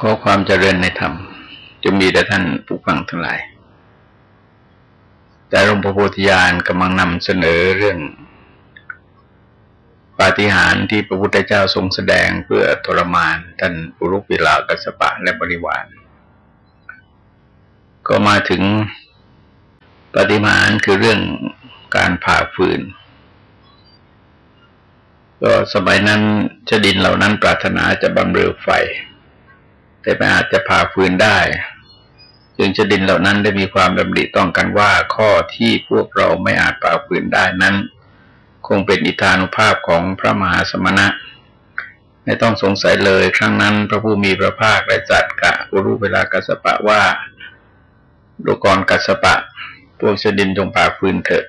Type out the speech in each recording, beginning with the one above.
ขอความเจริญในธรรมจะมีแต่ท่านผู้ฟังทั้งหลาย แต่หลวงพ่อโพธิญาณกำลังนำเสนอเรื่องปาฏิหาริย์ที่พระพุทธเจ้าทรงแสดงเพื่อทรมานท่านอุรุปิลากัสปะและบริวาร ก็มาถึงปฏิหารคือเรื่องการผ่าฟืน ก็สมัยนั้นชดินเหล่านั้นปรารถนาจะบำเรอไฟ แต่ไม่อาจจะผ่าฟืนได้จึงชดินเหล่านั้นได้มีความดำริต้องกันว่าข้อที่พวกเราไม่อาจผ่าฟืนได้นั้น คงเป็นอิทานุภาพของพระมหาสมณะ ไม่ต้องสงสัยเลยครั้งนั้น พระผู้มีพระภาคได้จัดกะอุรุเวลากัสปะว่าดูกรกัสปะ พวกชดินจงผ่าฟืนเถิด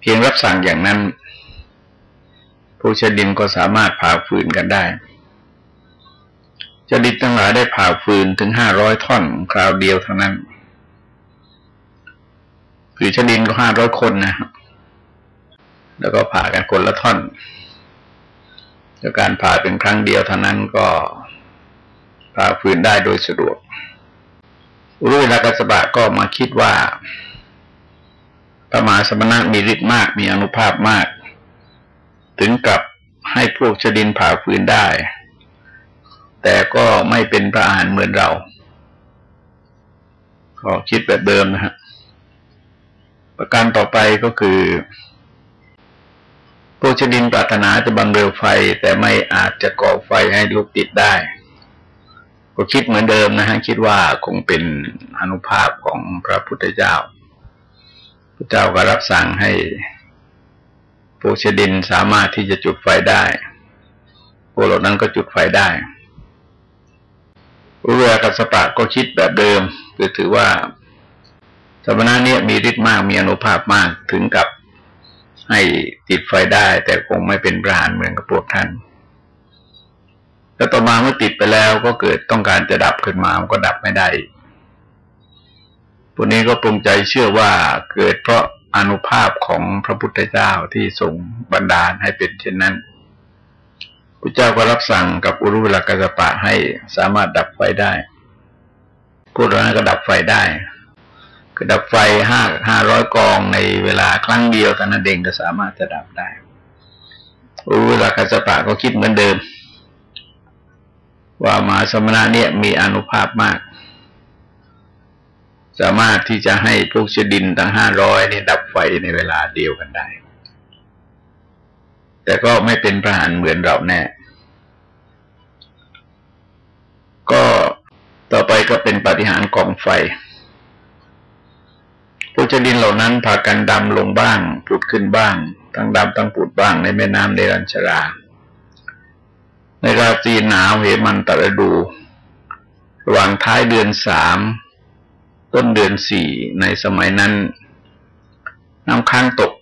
เพียงรับสั่งอย่างนั้น ผู้ชดินก็สามารถผ่าฟืนกันได้ จดิตทั้งหลายได้ผ่าฟืนถึงห้าร้อยท่อนคราวเดียวเท่านั้น คือชดินก็ห้าร้อยคนนะแล้วก็ผ่ากันคนละท่อนแล้วการผ่าเป็นครั้งเดียวเท่านั้นก็ผ่าฟืนได้โดยสะดวกรู้เวลากสบะก็มาคิดว่าพระมหาสมณะมีฤทธิ์มากมีอนุภาพมาก ถึงกับให้พวกชดินผ่าฟืนได้ แต่ก็ไม่เป็นพระอานเหมือนเรา ก็คิดแบบเดิมนะฮะ ประการต่อไปก็คือพวกชดินปรารถนาจะบังเร็วไฟ แต่ไม่อาจจะก่อไฟให้ลุกติดได้ ก็คิดเหมือนเดิมนะฮะ คิดว่าคงเป็นอนุภาพของพระพุทธเจ้า พระเจ้าก็รับสั่งให้พวกชดินสามารถที่จะจุดไฟได้พวกเหล่านั้นก็จุดไฟได้ อุเวกัสปะก็คิดแบบเดิมคือถือว่าสมณะเนี่ยมีฤทธิ์มากมีอนุภาพมากถึงกับให้ติดไฟได้ แต่คงไม่เป็นปราหารเหมือนกับพวกท่านแล้วต่อมาเมื่อติดไปแล้วก็เกิดต้องการจะดับขึ้นมามันก็ดับไม่ได้พวกนี้ก็ปรุงใจเชื่อว่าเกิดเพราะอนุภาพของพระพุทธเจ้าที่ทรงบันดาลให้เป็นเช่นนั้น พระเจ้าก็รับสั่งกับอุรุเวลากาสปะให้สามารถดับไฟได้พวกนั้นก็ดับไฟได้ก็ดับไฟห้าห้าร้อยกองในเวลาครั้งเดียวท่นั้นเองก็สามารถจะดับได้อุรุเวลากาสปะก็คิดเหมือนเดิม ว่ามาสมณะเนี่ยมีอนุภาพมาก สามารถที่จะให้พวกชดินทั้งห้าร้อยนี่ดับไฟในเวลาเดียวกันได้ แต่ก็ไม่เป็นพระหันเหมือนเราแน่ ก็ต่อไปก็เป็นปฏิหารกองไฟผู้ชดินเหล่านั้นพากันดำลงบ้างปุดขึ้นบ้าง ทั้งดำทั้งปุดบ้างในแม่น้ำในรัญชรา ในราตรีหนาวเหมันตระดูระหว่างท้ายเดือนสามต้นเดือนสี่ในสมัยนั้น น้ำค้างตก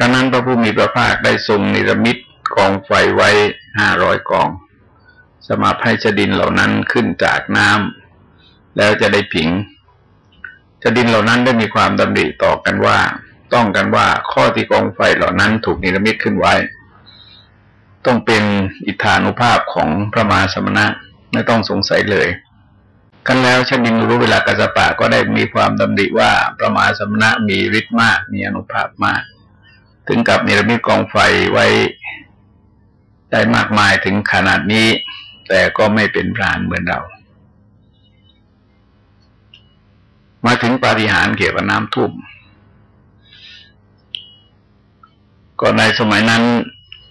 ครั้งนั้นพระผู้มีพระภาคได้ทรงนิรมิตกองไฟไว้ห้าร้อยกอง สมาภัยชดินเหล่านั้นขึ้นจากน้ำแล้วจะได้ผิงชดินเหล่านั้นได้มีความดำริต่อกันว่า ต้องกันว่าข้อที่กองไฟเหล่านั้นถูกนิรมิตขึ้นไว้ ต้องเป็นอิทธานุภาพของพระมาสมณะไม่ต้องสงสัยเลยกันแล้วชดินรู้เวลากัสปะก็ได้มีความดำริว่าพระมาสมณะมีฤทธิ์มาก มีอนุภาพมาก ถึงกับเนรมิตกองไฟไว้ได้มากมายถึงขนาดนี้ แต่ก็ไม่เป็นพรานเหมือนเรา มาถึงปาฏิหาริย์เกี่ยวกับน้ำท่วมก็ในสมัยนั้น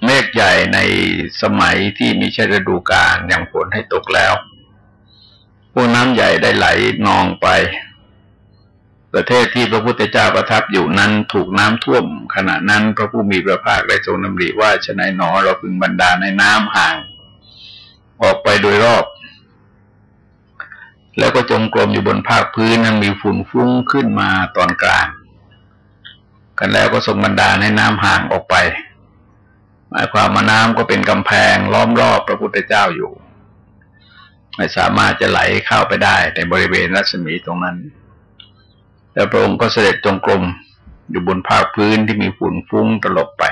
เมฆใหญ่ในสมัยที่มีชฤดูกาลอย่างฝนให้ตกแล้วพวกน้ำใหญ่ได้ไหลนองไป ประเทศที่พระพุทธเจ้าประทับอยู่นั้นถูกน้ำท่วม ขณะนั้นพระผู้มีพระภาคได้ทรงนำริว่าชนายหนอเราพึงบรรดาในน้ำห่าง ออกไปโดยรอบ แล้วก็จงกรมอยู่บนภาคพื้นนั้นมีฝุ่นฟุ้งขึ้นมาตอนกลาง กันแล้วก็ทรงบรรดาในน้ำห่างออกไป หมายความว่าน้ำก็เป็นกำแพงล้อมรอบพระพุทธเจ้าอยู่ ไม่สามารถจะไหลเข้าไปได้ในบริเวณรัศมีตรงนั้น แล้วพระองค์ก็เสด็จจงกรมอยู่บนภาคพื้นที่มีฝุ่นฟุ้งตลบไป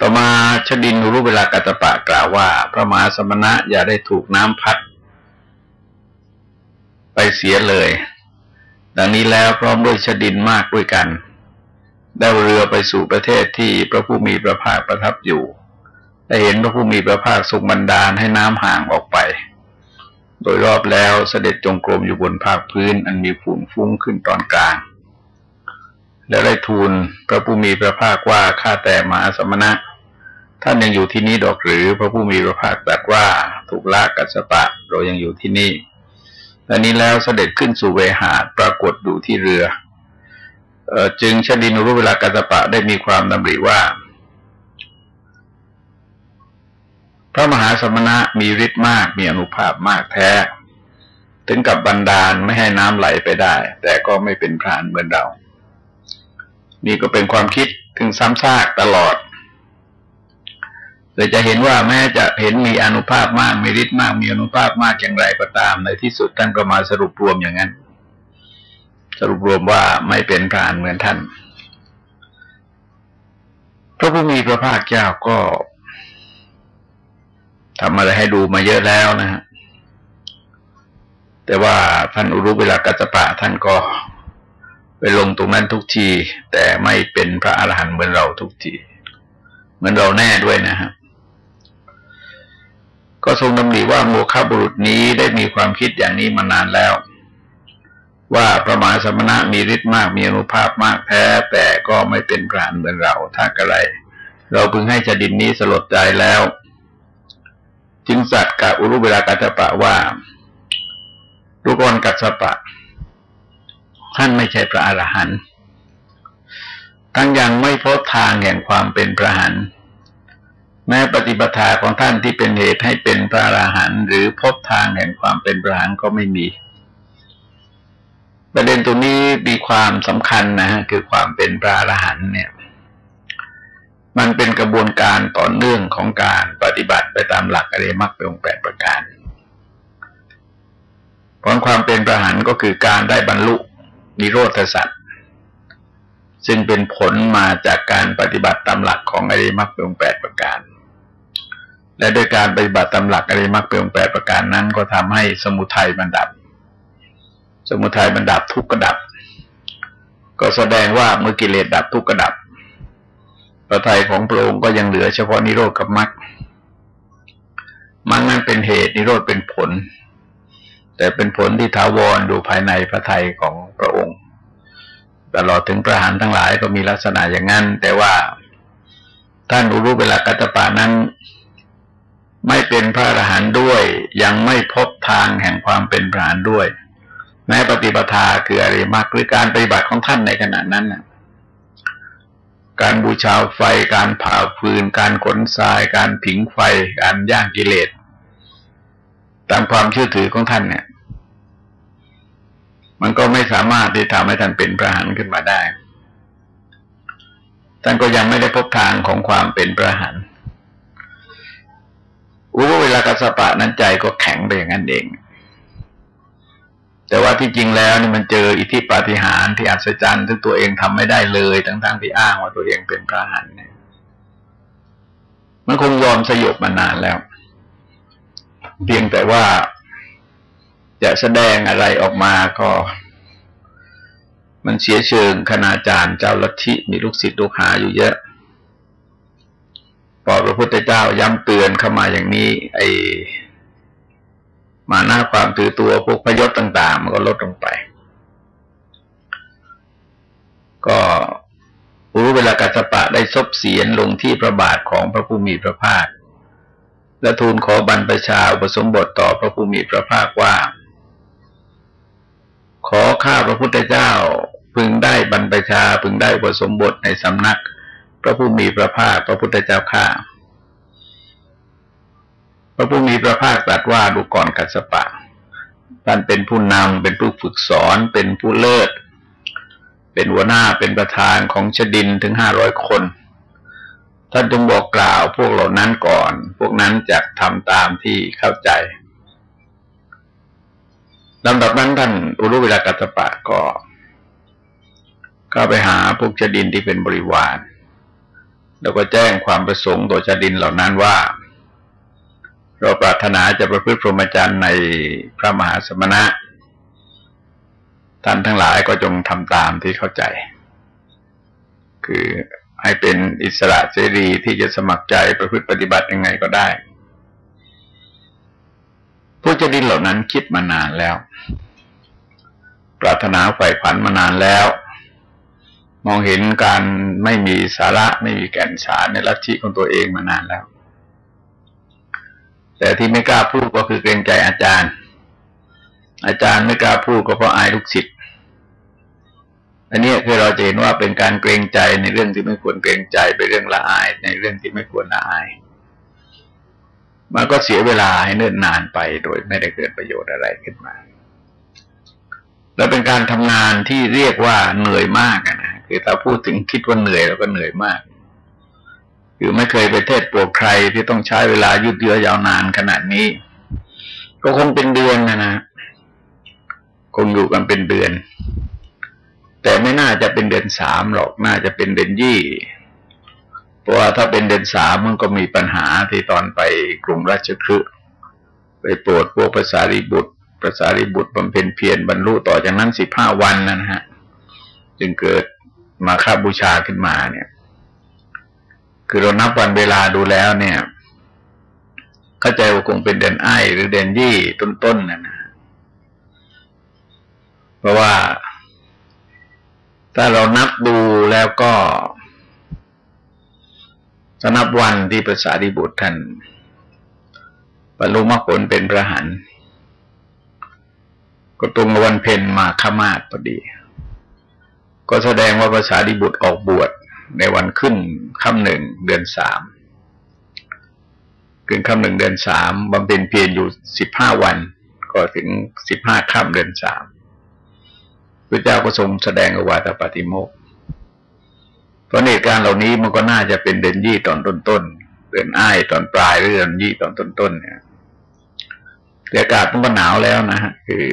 ต่อมาชดินรู้เวลากัตปะกล่าวว่า พระมหาสมณะอย่าได้ถูกน้ำพัด ไปเสียเลย ดังนี้แล้วพร้อมด้วยชดินมากด้วยกัน ได้เรือไปสู่ประเทศที่พระผู้มีพระภาคประทับอยู่ ได้เห็นพระผู้มีพระภาคทรงบันดาลให้น้ำห่างออกไป โดยรอบแล้วเสด็จจงกรมอยู่บนภาคพื้นอันมีฝุ่นฟุ้งขึ้นตอนกลาง แล้วได้ทูลพระผู้มีพระภาคว่าข้าแต่มหาสมณะ ท่านยังอยู่ที่นี่ดอกหรือพระผู้มีพระภาคตรัสว่าถูกละกัสปะเรายังอยู่ที่นี่ตอนนี้แล้วเสด็จขึ้นสู่เวหาปรากฏอยู่ที่เรืออจึงชดินรู้เวลากัสปะได้มีความดำริว่า ระมหาสมณะมีฤทธิ์มากมีอนุภาพมากแท้ ถึงกับบันดาลไม่ให้น้ำไหลไปได้ แต่ก็ไม่เป็นพรานเหมือนเรา นี่ก็เป็นความคิดถึงซ้ำซากตลอดแต่จะเห็นว่าแม้จะเห็นมีอนุภาพมากมีฤทธิ์มากมีอนุภาพมากอย่างไรก็ตาม ในที่สุดท่านก็มาสรุปรวมอย่างนั้น สรุปรวมว่าไม่เป็นพรานเหมือนท่าน พระผู้มีพระภาคเจ้าก็ ทำอะไรให้ดูมาเยอะแล้วนะฮะแต่ว่าท่านอุรุเวลากัจจปะท่านก็ไปลงตรงนั้นทุกที แต่ไม่เป็นพระอรหันต์เหมือนเราทุกที เหมือนเราแน่ด้วยนะครับก็ทรงดำริว่าโมฆะบุรุษนี้ได้มีความคิดอย่างนี้มานานแล้ว ว่าประมาสมณะมีฤทธิ์มากมีอนุภาพมากแท้ แต่ก็ไม่เป็นพรานเหมือนเราถ้ากระไร เราพึงให้จดินนี้สลดใจแล้ว จึงสัตว์กับอุรุเวลากัจปะว่าทุกรกัจปะ ท่านไม่ใช่พระอรหันต์ทั้งยังไม่พบทางแห่งความเป็นพระหันแม้ปฏิปทาของท่านที่เป็นเหตุให้เป็นพระอรหันต์หรือพบทางแห่งความเป็นพระหันต์ก็ไม่มี ประเด็นตรงนี้มีความสำคัญนะฮะคือความเป็นพระอรหันต์เนี่ย มันเป็นกระบวนการต่อเนื่องของการ ฏิบัติไปตามหลักอริมักเป็นองค์แปดประการผลความเป็นพระหันก็คือการได้บรรลุนิโรธสัตว์ซึ่งเป็นผลมาจากการปฏิบัติตามหลักของอริมักเป็นองค์แปดประการ และโดยการปฏิบัติตามหลักอริมักเป็นองค์แปดประการนั้น ก็ทำให้สมุทัยมันดับ สมุทัยมันดับทุกข์ก็ดับ ก็แสดงว่าเมื่อกิเลสดับทุกข์ก็ดับพระทัยของพระองค์ก็ยังเหลือเฉพาะนิโรธกับมรรค มรรคนั้นเป็นเหตุนิโรธเป็นผล แต่เป็นผลที่ถาวรดูภายในพระทัยของพระองค์ ตลอดถึงพระหานทั้งหลายก็มีลักษณะอย่างนั้น แต่ว่าท่านรู้เวลากัตปานั้น ไม่เป็นพระอรหันต์ด้วย ยังไม่พบทางแห่งความเป็นพระอรหันต์ด้วยแม้ปฏิปทาคืออริมักหรือการปฏิบัติของท่านในขณะนั้นนะการบูชาไฟ การเผาฟืน การขนทราย การผิงไฟ การย่างกิเลส ตามความเชื่อถือของท่านเนี่ย มันก็ไม่สามารถที่ทำให้ท่านเป็นพระหันขึ้นมาได้ ท่านก็ยังไม่ได้พบทางของความเป็นพระหันรู้เวลากัสปะนั้นใจก็แข็งไปอย่างนั้นเอง แต่ว่าที่จริงแล้วนี่มันเจออิทธิปาฏิหาริย์ที่อัศจรรย์ที่ตัวเองทำไม่ได้เลย ทั้งๆทที่อ้างว่าตัวเองเป็นพระหันเนี่ยมันคงยอมสยบมานานแล้ว เพียงแต่ว่าจะแสดงอะไรออกมาก็ มันเสียเชิงคณาจารย์เจ้าลัทธิมีลูกศิษย์ลูกหาอยู่เยอะพอพระพุทธเจ้าย้ำเตือนเข้ามาอย่างนี้ ไอ้มาหน้าความถือตัวพวกพยศต่าง ๆ มันก็ลดลงไป ก็รู้เวลากัสปะได้ซบเสียนลงที่พระบาทของพระผู้มีพระภาค และทูลขอบรรพชาอุปสมบทต่อพระผู้มีพระภาคว่า ขอข้าพระพุทธเจ้าพึงได้บรรพชาพึงได้อุปสมบทในสำนัก พระผู้มีพระภาคพระพุทธเจ้าข้าพระผู้มีพระภาคตรัสว่าดูก่อนกัสปะท่านเป็นผู้นำเป็นผู้ฝึกสอนเป็นผู้เลิศ เป็นหัวหน้าเป็นประธานของชดินถึงห้าร้อยคน ท่านจงบอกกล่าวพวกเหล่านั้นก่อน พวกนั้นจะทำตามที่เข้าใจลำดับนั้นท่านอุรุเวลากัสปะก็เข้าไปหาพวกชดินที่เป็นบริวาร แล้วก็แจ้งความประสงค์ต่อชาดินเหล่านั้นว่า เราปรารถนาจะประพฤติพรหมจรรย์ในพระมหาสมณะ ท่านทั้งหลายก็จงทำตามที่เข้าใจ คือ ให้เป็นอิสระเสรีที่จะสมัครใจประพฤติปฏิบัติยังไงก็ได้พวกเจดินเหล่านั้นคิดมานานแล้ว ปรารถนาใฝ่ฝันมานานแล้ว มองเห็นการไม่มีสาระไม่มีแก่นสารในลัทธิของตัวเองมานานแล้ว แต่ที่ไม่กล้าพูดก็คือเกรงใจอาจารย์ อาจารย์ไม่กล้าพูดก็เพราะอายลูกศิษย์ อันนี้คือเราจะเห็นว่าเป็นการเกรงใจในเรื่องที่ไม่ควรเกรงใจเป็นเรื่องละอาย ในเรื่องที่ไม่ควรละอาย มันก็เสียเวลาให้เนิ่นนานไปโดยไม่ได้เกิดประโยชน์อะไรขึ้นมา แล้วเป็นการทำงานที่เรียกว่าเหนื่อยมากนะคือถ้าพูดถึงคิดว่าเหนื่อยแล้วก็เหนื่อยมากคือไม่เคยไปเทศปวดใครที่ต้องใช้เวลายืดเยื้อยาวนานขนาดนี้ ก็คงเป็นเดือนนะนะคงอยู่กันเป็นเดือน แต่ไม่น่าจะเป็นเดือนสามหรอกน่าจะเป็นเดือนยี่เพราะว่าถ้าเป็นเดือนสามมันก็มีปัญหาที่ตอนไปกรุงราชคฤห์ไปโปรดพวกภาษาริบุตรภาษาริบุตรบำเพ็ญเพียรบรรลุต่อจากนั้นสิบห้าวันนะฮะ จึงเกิดมาคาบูชาขึ้นมาเนี่ย คือเรานับวันเวลาดูแล้วเนี่ย เข้าใจว่าคงเป็นเดือนไอ้หรือเดือนยี่ต้นๆนะนะเพราะว่า ถ้าเรานับดูแล้วก็สนับวันที่ภาษาดิบุตรท่านบรรลุมรรคผลเป็นพระหันก็ตรงวันเพ็ญมาขมาศพอดี ก็แสดงว่าภาษาดิบุตรออกบวชในวันขึ้นค่ำหนึ่งเดือนสามขึ้นค่ำหนึ่งเดือนสามบำเพ็ญเพียรอยู่สิบห้าวัน ก็ถึงสิบห้าค่ำเดือนสาม พระเจ้าก็ทรงแสดงอวาตปฏิโมกเพราะเหตุการณ์เหล่านี้มันก็น่าจะเป็นเดือนยี่ตอนต้นๆเดือนอ้ายตอนปลายหรือเดือนยี่ตอนต้นๆเนี่ยอากาศมันก็หนาวแล้วนะฮะคือ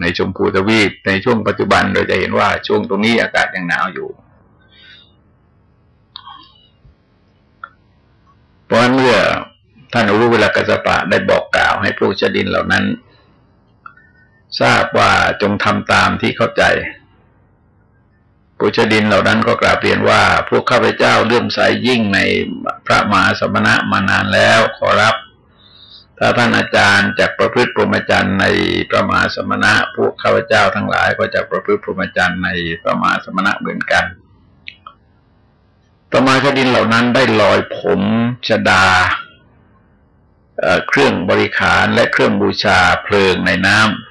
ในชมพูทวีปในช่วงปัจจุบันเราจะเห็นว่าช่วงตรงนี้อากาศยังหนาวอยู่เพราะเมื่อท่านอรู้เวลากัสปะได้บอกกล่าวให้พวกชดินเหล่านั้น ทราบว่าจงทำตามที่เข้าใจ ปุชดินเหล่านั้นก็กราบเรียนว่า พวกข้าพเจ้าเลื่อมใสยยิ่งในพระมหาสมณะมานานแล้วขอรับ ถ้าท่านอาจารย์จะประพฤติพรหมจรรย์ในพระมหาสมณะ พวกข้าพเจ้าทั้งหลายก็จะประพฤติพรหมจรรย์ในพระมหาสมณะเหมือนกันต่อมาชดินเหล่านั้นได้ลอยผมชดาเครื่องบริขารและเครื่องบูชาเพลิงในน้ำ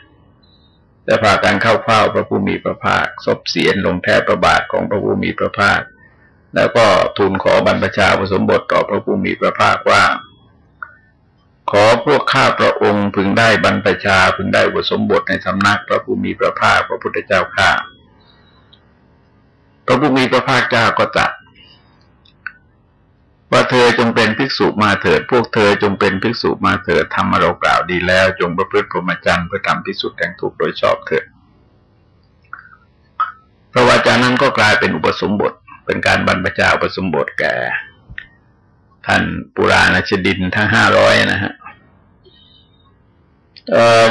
และพากันเข้าเฝ้าพระผู้มีพระภาคศพเสียนลงแทบประบาทของพระผู้มีพระภาค แล้วก็ทูลขอบรรพชาผสมบทต่อพระผู้มีพระภาคว่า ขอพวกข้าพระองค์พึงได้บรรพชาพึงได้ผสมบทในสำนักพระผู้มีพระภาคพระพุทธเจ้าข้าพระผู้มีพระภาคเจ้าก็จัด ว่าเธอจงเป็นภิกษุมาเถิด พวกเธอจงเป็นภิกษุมาเถิดทำมาเรากล่าวดีแล้ว จงประพฤติพรหมจรรย์เพื่อทำพิสุทธิ์แห่งทุกโดยชอบเถิดพระวาจานั้นก็กลายเป็นอุปสมบท เป็นการบรรพชาอุปสมบทแก่ ท่านปุราณชดินทั้งห้าร้อยนะฮะ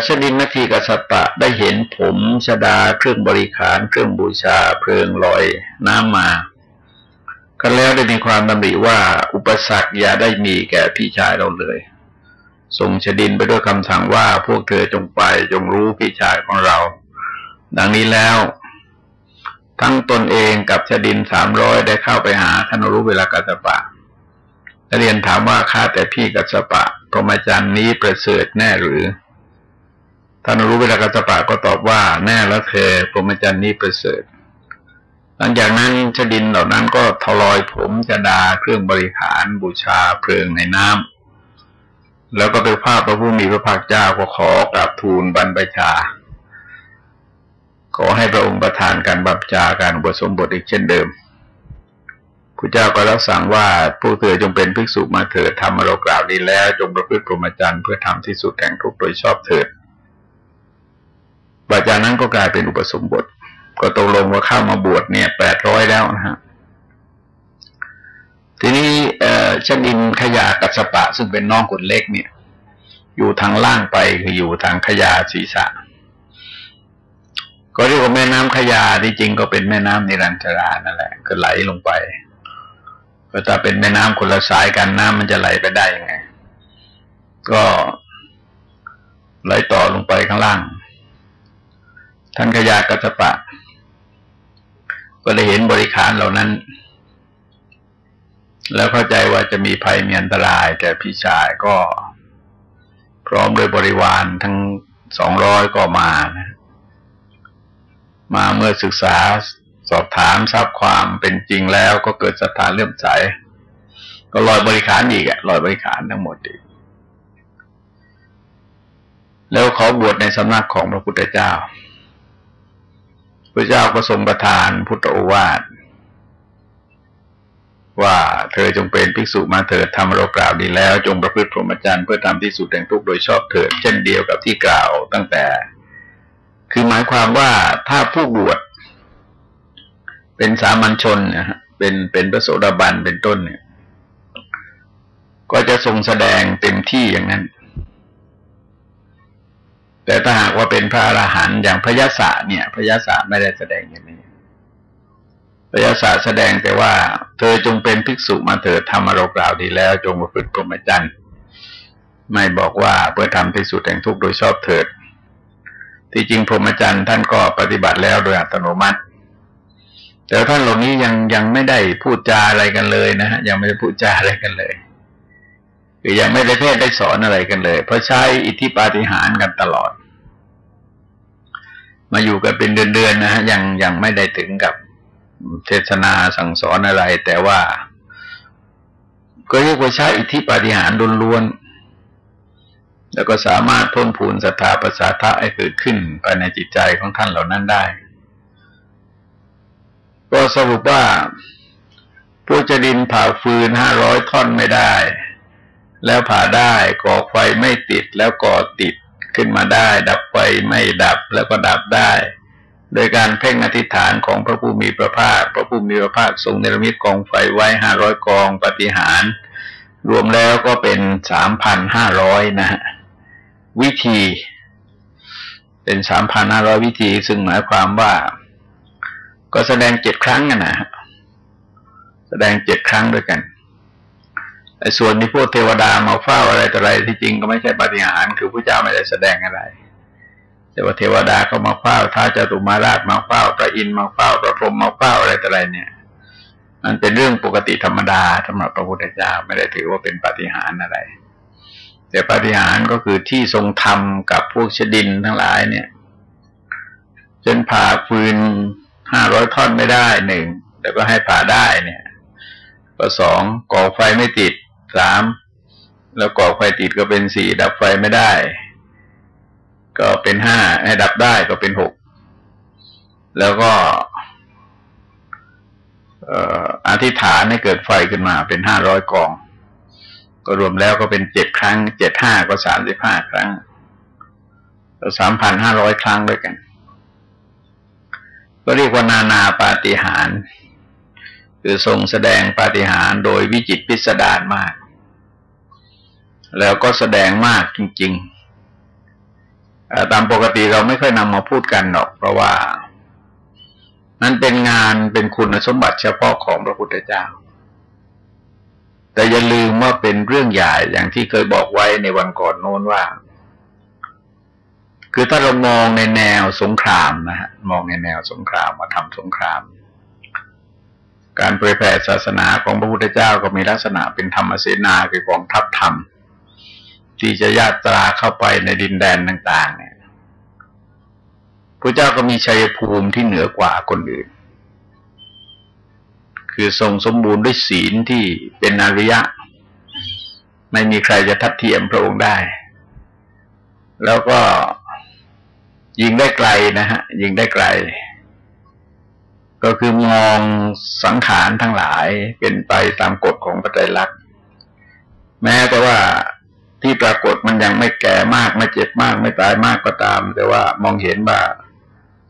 ชดินนาทีกัสปะได้เห็นผมชดาเครื่องบริขาร เครื่องบูชาเพลิงลอยน้ำมา กันแล้วได้มีความดำริว่าอุปสรรคอย่าได้มีแก่พี่ชายเราเลยส่งชดินไปด้วยคำสั่งว่าพวกเธอจงไปจงรู้พี่ชายของเรา ดังนี้แล้ว ทั้งตนเองกับชดินสามร้อยได้เข้าไปหาท่านรู้เวลากัสปะเรียนถามว่าข้าแต่พี่กัสปะพรหมจรรย์นี้ประเสริฐแน่หรือท่านรู้เวลากัสปะก็ตอบว่าแน่แล้วเธอพรหมจรรย์นี้ประเสริฐ หลังจากนั้นชดินเหล่านั้นก็ทลอยผมจะดาเครื่องบริหารบูชาเพลิงในน้ำแล้วก็ไปภาพพระผู้มีพระภาคเจ้าก็ขอกราบทูลบรรพชา ขอให้พระองค์ประทานการบัพชาการอุปสมบทอีกเช่นเดิมพระเจ้าก็รับสั่งว่าพวกเธอจงเป็นภิกษุมาเถิดทำมาเรากล่าวดีแล้ว จงประพฤติพรหมจรรย์เพื่อทำที่สุดแห่งทุกโดยชอบเถิดบัจจานั้นก็กลายเป็นอุปสมบท ก็ตกลงว่าเข้ามาบวชเนี่ยแปดร้อยแล้วนะฮะทีนี้เอ่อชนินขยากัสปะ ซึ่งเป็นน้องคนเล็กเนี่ย อยู่ทางล่างไปคืออยู่ทางขยาศีรษะ ก็เรียกว่าแม่น้ำขยาที่จริงก็เป็นแม่น้ำนิรันตรานั่นแหละก็ไหลลงไปก็ถ้าเป็นแม่น้ำคนละสายกันน้ำมันจะไหลไปได้ยังไง ก็ไหลต่อลงไปข้างล่าง ท่านขยากัสปะ ก็เลยเห็นบริขารเหล่านั้น แล้วเข้าใจว่าจะมีภัยมีอันตรายแก่พี่ชายก็พร้อมด้วยบริวารทั้งสองร้อยก็มานะมาเมื่อศึกษาสอบถามทราบความเป็นจริงแล้วก็เกิดศรัทธาเลื่อมใส ก็ลอยบริขารอีกอะลอยบริขารทั้งหมดอีก แล้วขอบวชในสำนักของพระพุทธเจ้า พระเจ้าก็ทรงประทานพุทธโอวาทว่าเธอจงเป็นภิกษุมาเถิดทำเรากล่าวดีแล้ว จงประพฤติพรหมจรรย์เพื่อทำที่สุดแห่งทุกโดยชอบเถิด เช่นเดียวกับที่กล่าวตั้งแต่ คือหมายความว่าถ้าผู้บวชเป็นสามัญชนนะฮะเป็นเป็นพระโสดาบันเป็นต้นเนี่ย ก็จะทรงแสดงเต็มที่อย่างนั้น แต่ถ้าหากว่าเป็นพระอรหันต์อย่างพระยศเนี่ย พระยศไม่ได้แสดงอย่างนี้พระยาศาแสดงแต่ว่า เธอจงเป็นภิกษุมาเถิดทำอารกล่าวดีแล้ว จงมาฝึกพรหมจรรย์ไม่บอกว่าเพื่อทำที่สุดแห่งทุกโดยชอบเถิด ที่จริงพรหมจรรย์ท่านก็ปฏิบัติแล้วโดยอัตโนมัติ แต่ท่านเหล่านี้ยังยังไม่ได้พูดจาอะไรกันเลยนะฮะยังไม่ได้พูดจาอะไรกันเลย คือยังไม่ได้เทศได้สอนอะไรกันเลย เพราะใช้อิทธิปาฏิหาริย์กันตลอด มาอยู่กันเป็นเดือนๆนะฮะยังยังไม่ได้ถึงกับเทศนาสั่งสอนอะไร แต่ว่า ก็เรียกว่าใช้อิทธิปาฏิหาริย์ล้วนๆแล้วก็สามารถพ้นผูนศรัทธาประสาทะให้เกิดขึ้นภายในจิตใจของท่านเหล่านั้นได้ ก็สรุปว่าผู้จะดินเผาฟืนห้าร้อยท่อนไม่ได้ แล้วผ่าได้ก่อไฟไม่ติดแล้วก่อติดขึ้นมาได้ ดับไฟไม่ดับแล้วก็ดับได้ โดยการเพ่งอธิษฐานของพระผู้มีพระภาค พระผู้มีพระภาคทรงเนรมิตกองไฟไว้ห้าร้อยกองปฏิหาร รวมแล้วก็เป็นสามพันห้าร้อยนะฮะวิธีเป็นสามพันห้าร้อยวิธี ซึ่งหมายความว่า ก็แสดงเจ็ดครั้งนะฮะแสดงเจ็ดครั้งด้วยกัน ส่วนที่พวกเทวดามาเฝ้าอะไรต่ออะไรที่จริงก็ไม่ใช่ปฏิหารคือพระเจ้าไม่ได้แสดงอะไร แต่ว่าเทวดาก็มาเฝ้าท้าจตุมาราชมาเฝ้าพระอินทร์มาเฝ้าพระพรหมมาเฝ้าอะไรต่ออะไรเนี่ยมันเป็นเรื่องปกติธรรมดาสำหรับพระพุทธเจ้าไม่ได้ถือว่าเป็นปฏิหารอะไร แต่ปฏิหารก็คือที่ทรงทำกับพวกชดินทั้งหลายเนี่ยจนผ่าฟืนห้าร้อยท่อนไม่ได้หนึ่งแล้วก็ให้ผ่าได้เนี่ยก็สองก่อไฟไม่ติด สามแล้วก่อไฟติดก็เป็นสี่ดับไฟไม่ได้ ก็เป็นห้าให้ดับได้ก็เป็นหกแล้วก็อธิษฐานให้เกิดไฟขึ้นมาเป็นห้าร้อยกอง ก็รวมแล้วก็เป็นเจ็ดครั้งเจ็ดห้าก็สามสิบห้าครั้งสามพันห้าร้อยครั้งด้วยกัน ก็เรียกว่านานาปาฏิหาร คือทรงแสดงปาฏิหารโดยวิจิตพิสดารมาก แล้วก็แสดงมากจริงๆ ตามปกติเราไม่ค่อยนำมาพูดกันหรอก เพราะว่า นั้นเป็นงานเป็นคุณสมบัติเฉพาะของพระพุทธเจ้า แต่อย่าลืมว่าเป็นเรื่องใหญ่อย่างที่เคยบอกไว้ในวันก่อนโน้นว่า คือถ้าเรามองในแนวสงครามนะฮะมองในแนวสงครามมาทำสงครามการเผยแผ่ศาสนาของพระพุทธเจ้าก็มีลักษณะเป็นธรรมเสนาคือกองทัพธรรม ที่จะญาตราเข้าไปในดินแดนต่างๆ เนี่ยพระเจ้าก็มีชัยภูมิที่เหนือกว่าคนอื่น คือทรงสมบูรณ์ด้วยศีลที่เป็นอริยะ ไม่มีใครจะทัดเทียมพระองค์ได้ แล้วก็ยิงได้ไกลนะฮะ ยิงได้ไกล ก็คือมองสังขารทั้งหลายเป็นไปตามกฎของปัจจัยลักษณ์แม้แต่ว่า ที่ปรากฏมันยังไม่แก่มากไม่เจ็บมาก ไม่ตายมากก็ตาม แต่ว่ามองเห็นว่า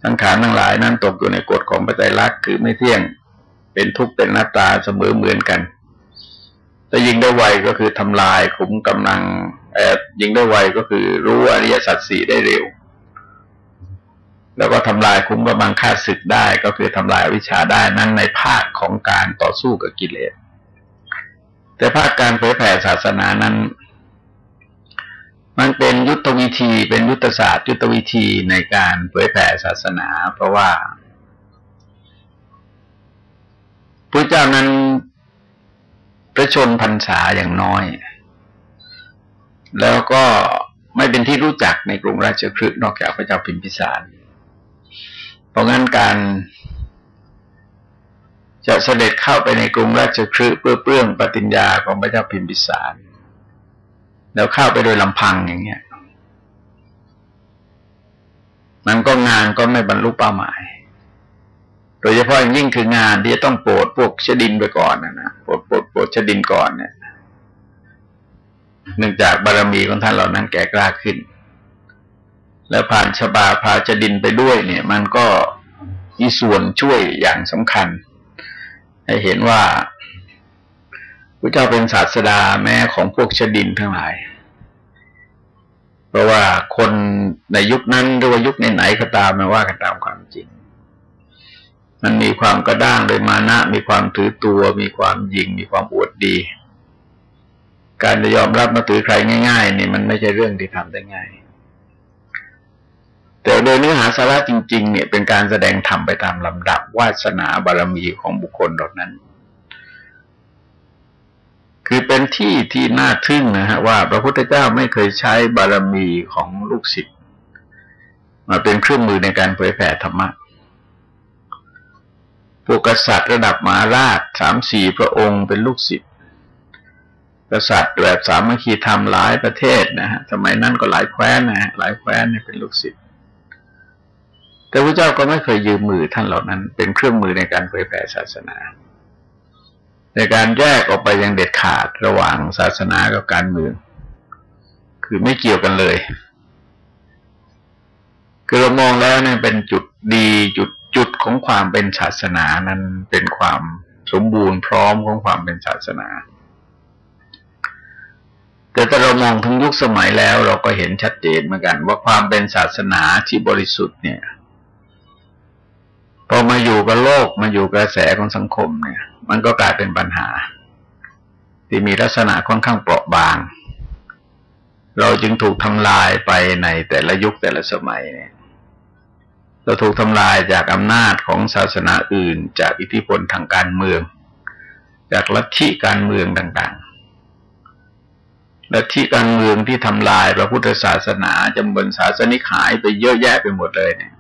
สังขารทั้งหลายนั้นตกอยู่ในกฎของปัจจัยลักคือไม่เที่ยงเป็นทุกข์เป็นหน้าตาเสมอเหมือนกัน แต่ยิงได้ไวก็คือทำลายขุมกำลังแอบยิงได้ไวก็คือรู้อริยสัจสี่ได้เร็ว แล้วก็ทำลายคุ้มกำลังฆ่าศึกได้ก็คือทำลายวิชาได้นั่นในภาคของการต่อสู้กับกิเลสแต่ภาคการเผยแผ่ศาสนานั้น มันเป็นยุทธวิธีเป็นยุทธศาสตร์ยุทธวิธีในการเผยแผ่ศาสนา เพราะว่าพระเจ้านั้นพระชนพรรษาอย่างน้อย แล้วก็ไม่เป็นที่รู้จักในกรุงราชคฤห์นอกจากพระเจ้าพิมพิสาร เพราะงั้นการจะเสด็จเข้าไปในกรุงราชคฤห์เพื่อเปลื้องปฏิญญาของพระเจ้าพิมพิสาร แล้วเข้าไปโดยลำพังอย่างเงี้ย มันก็งานก็ไม่บรรลุเป้าหมาย โดยเฉพาะอย่างยิ่งคืองานที่จะต้องโปรดพวกชดินไปก่อนนะนะโปรดโปรดโปรดชดินก่อนเนี่ยเนื่องจากบารมีของท่านเหล่านั้นแก่กล้าขึ้น แล้วผ่านชบาพาชดินไปด้วย เนี่ย มันก็มีส่วนช่วยอย่างสำคัญ ให้เห็นว่า พระเจ้าเป็นศาสดาแม้ของพวกชดินทั้งหลาย เพราะว่าคนในยุคนั้นหรือว่ายุคไหนๆก็ตามมาว่ากันตามความจริง มันมีความกระด้างโดยมานะ มีความถือตัว มีความยิง มีความอวดดี การจะยอมรับมาถือใครง่าย ๆ นี่มันไม่ใช่เรื่องที่ทำได้ง่ายแต่โดยเนื้อหาสาระจริง ๆ เนี่ยเป็นการแสดงธรรมไปตามลำดับวาสนาบารมีของบุคคลเหล่านั้น คือเป็นที่ที่น่าทึ่งนะฮะว่าพระพุทธเจ้าไม่เคยใช้บารมีของลูกศิษย์มาเป็นเครื่องมือในการเผยแผ่ธรรมะพวกกษัตริย์ระดับมหาราชสามสี่พระองค์เป็นลูกศิษย์กษัตริย์แบบสามัคคีธรรมหลายประเทศนะฮะสมัยนั้นก็หลายแคว้นนะฮะหลายแคว้นเนี่ยเป็นลูกศิษย์แต่พระเจ้าก็ไม่เคยยืมมือท่านเหล่านั้น เป็นเครื่องมือในการเผยแผ่ศาสนา ในการแยกออกไปยังเด็ดขาดระหว่างศาสนากับการเมือง คือไม่เกี่ยวกันเลย คือเรามองแล้วเนี่ยเป็นจุดดีจุดจุดของความเป็นศาสนานั้นเป็นความสมบูรณ์พร้อมของความเป็นศาสนา แต่ถ้าเรามองถึงยุคสมัยแล้ว เราก็เห็นชัดเจนเหมือนกัน ว่าความเป็นศาสนาที่บริสุทธิ์เนี่ยพอมาอยู่ กับโลกมาอยู่กระแสของสังคมเนี่ย มันก็กลายเป็นปัญหา ที่มีลักษณะค่อนข้างเปราะบาง เราจึงถูกทำลายไปในแต่ละยุคแต่ละสมัยเนี่ยเราถูกทำลายจากอำนาจของศาสนาอื่น จากอิทธิพลทางการเมือง จากลัทธิการเมืองต่างๆ ลัทธิการเมืองที่ทำลายพระพุทธศาสนาจำนวนศาสนิกหายไปเยอะแยะไปหมดเลยเนี่ย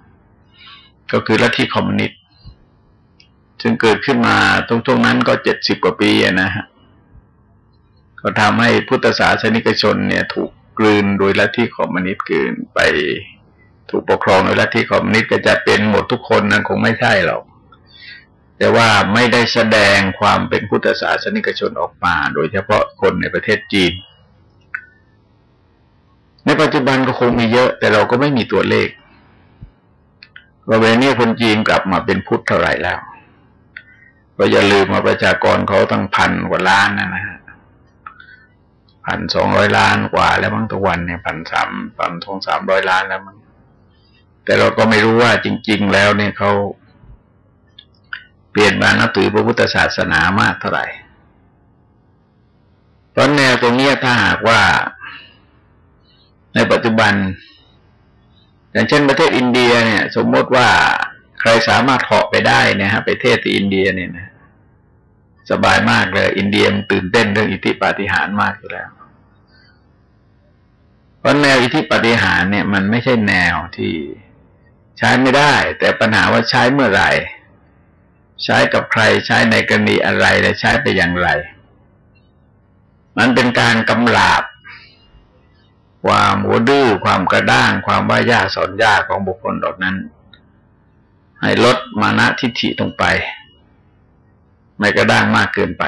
ก็คือลัทธิคอมมิวนิสต์ จึงเกิดขึ้นมาตรงๆนั้นก็เจ็ดสิบกว่าปีนะฮะก็ทำให้พุทธศาสนิกชนเนี่ย ถูกกลืนโดยลัทธิคอมมิวนิสต์กลืนไปถูกปกครองโดยลัทธิคอมมิวนิสต์ก็จะเป็นหมดทุกคนนั้นคงไม่ใช่หรอกแต่ว่าไม่ได้แสดงความเป็นพุทธศาสนิกชนออกมา โดยเฉพาะคนในประเทศจีน ในปัจจุบันก็คงมีเยอะ แต่เราก็ไม่มีตัวเลขว่าเวลนี้คนจีนกลับมาเป็นพุทธเท่าไหร่แล้ว ก็อย่าลืมมาประชากรเขาตั้งพันกว่าล้านนะนะฮะพันสองร้อยล้านกว่าแล้วมั้งทุกวันเนี่ยพันสามพันทงสามร้อยล้านแล้วมั้งแต่เราก็ไม่รู้ว่าจริง ๆ แล้วเนี่ยเขาเปลี่ยนมานับถือพระพุทธศาสนามากเท่าไหร่เพราะแนวตรงนี้ถ้าหากว่า ในปัจจุบัน อย่างเช่นประเทศอินเดียเนี่ย สมมติว่า รสามารถเหาะไปได้นะฮะไปเทศที่อินเดียเนี่ยนะ สบายมากเลย อินเดียมตื่นเต้นเรื่องอิทธิปาฏิหาริย์มากอยู่แล้ว เพราะแนวอิทธิปาฏิหาริย์เนี่ย มันไม่ใช่แนวที่ใช้ไม่ได้ แต่ปัญหาว่าใช้เมื่อไหร่ ใช้กับใครใช้ในกรณีอะไรและใช้ไปอย่างไร มันเป็นการกำลาบความหัวดื้อความกระด้าง ความว่ายากสอนยากของบุคคลดอกนั้น ให้ลดมานะทิฏฐิลงไป ไม่กระด้างมากเกินไป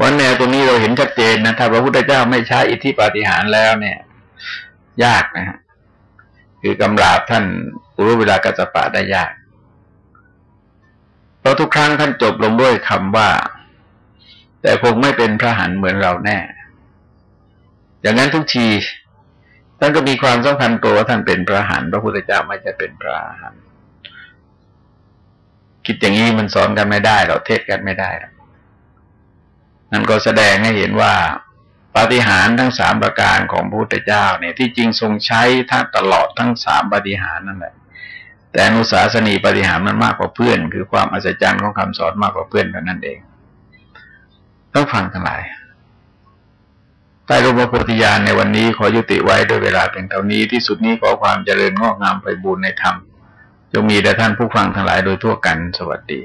วันแนวตรงนี้เราเห็นชัดเจนนะถ้าพระพุทธเจ้าไม่ใช้อิทธิปาฏิหาริย์แล้วเนี่ย ยากนะฮะคือกำราบท่านรู้เวลากัสปะได้ยาก เพราะทุกครั้งท่านจบลงด้วยคำว่าแแต่คงไม่เป็นพระหันเหมือนเราแน่ อย่างนั้นทุกที ท่านก็มีความสำคัญตัวว่าท่านเป็นพระหันพระพุทธเจ้าไม่จะเป็นพระหันคิดอย่างนี้มันสอนกันไม่ได้เราเทศกันไม่ได้นั่นก็แสดงให้เห็นว่าปาฏิหาริย์ทั้งสามประการของพระพุทธเจ้าเนี่ยที่จริงทรงใช้ทั้งตลอดทั้งสามปาฏิหาริย์นั่นแหละแต่อนุสาสนีปฏิหารมันมากกว่าเพื่อน คือความอัศจรรย์ของคำสอนมากกว่าเพื่อนเท่านั้นเอง ต้องฟังทั้งหลาย ใต้ร่มพระโพธิญาณในวันนี้ขอยุติไว้ด้วยเวลาเพียงเท่านี้ที่สุดนี้ขอความเจริญงอกงามไปบูรณนธรรมจงมีแด่ท่านผู้ฟังทั้งหลายโดยทั่วกันสวัสดี